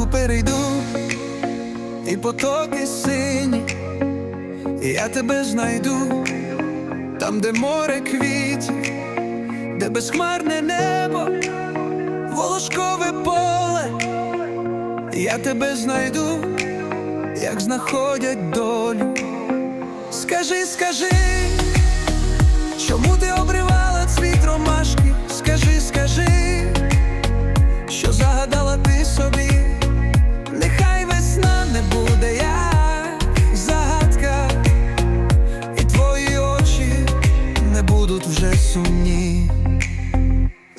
Кладку перейду, і потоки сині, і я тебе знайду, там, де море квітів, де безхмарне небо, волошкове поле, я тебе знайду, як знаходять долю. Скажи, скажи, чому ти обривала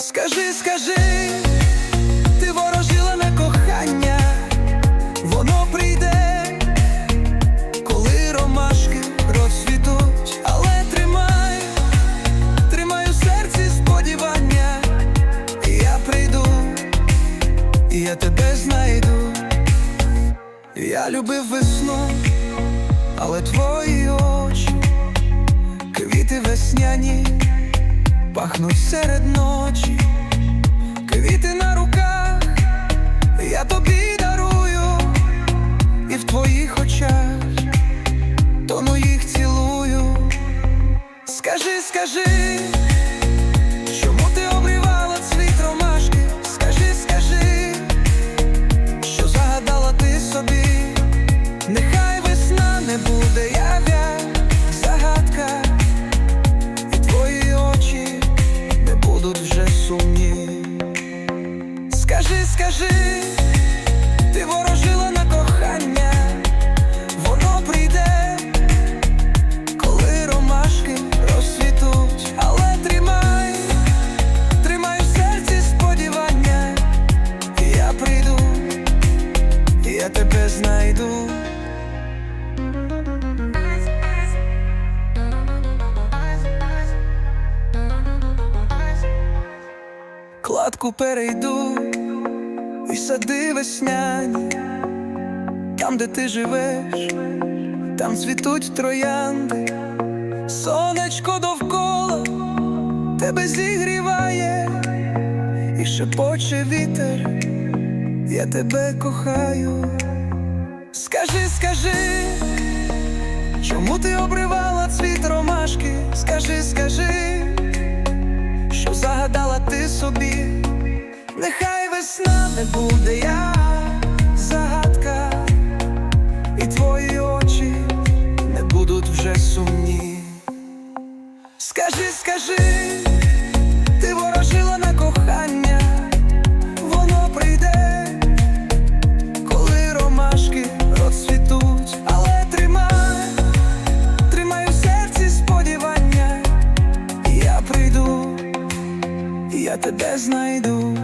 Скажи, скажи, ти ворожила на кохання, воно прийде, коли ромашки розцвітуть, але тримай, тримай у серці сподівання, я прийду. І я тебе знайду. Я любив весну, але твої очі, квіти весняні, пахнуть серед ночі, квіти на руках, я тобі дарую, і в твоїх очах тону їх цілую. Скажи, скажи. Скажи, ти ворожила на кохання, воно прийде коли ромашки розцвітуть, але тримай, тримай в серці сподівання, я прийду, я тебе знайду. Кладку перейду і сади весняні, там, де ти живеш, там цвітуть троянди, сонечко довкола тебе зігріває, і шепоче вітер, я тебе кохаю. Скажи, скажи, чому ти обривала цвіт ромашки? Скажи, скажи, що загадала ти собі, нехай весна не буде я загадка, і твої очі не будуть вже сумні. Скажи, скажи, ти ворожила на кохання, воно прийде, коли ромашки розцвітуть, але тримай, тримай у серці сподівання, я прийду, я тебе знайду.